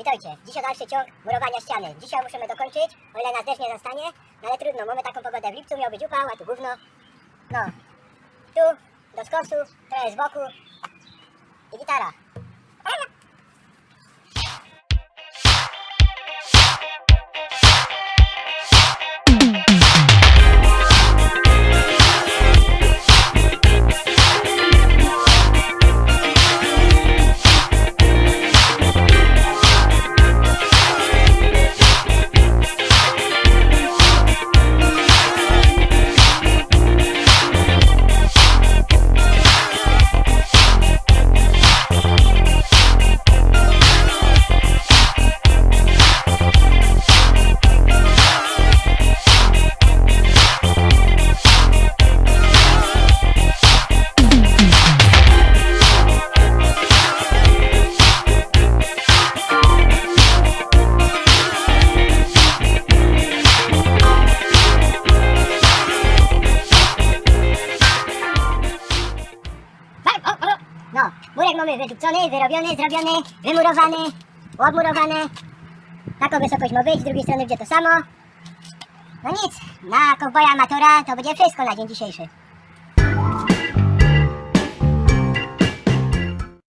Witajcie. Dzisiaj dalszy ciąg murowania ściany. Dzisiaj musimy dokończyć, o ile nas deszcz nie zastanie. No ale trudno, mamy taką pogodę. W lipcu miał być upał, a tu gówno. No. Tu, do skosu, trochę z boku. I gitara. No, murek mamy wydupcony, wyrobiony, zrobiony, wymurowany, odmurowany. Taką wysokość ma być, z drugiej strony będzie to samo. No nic, na kowboja amatora to będzie wszystko na dzień dzisiejszy.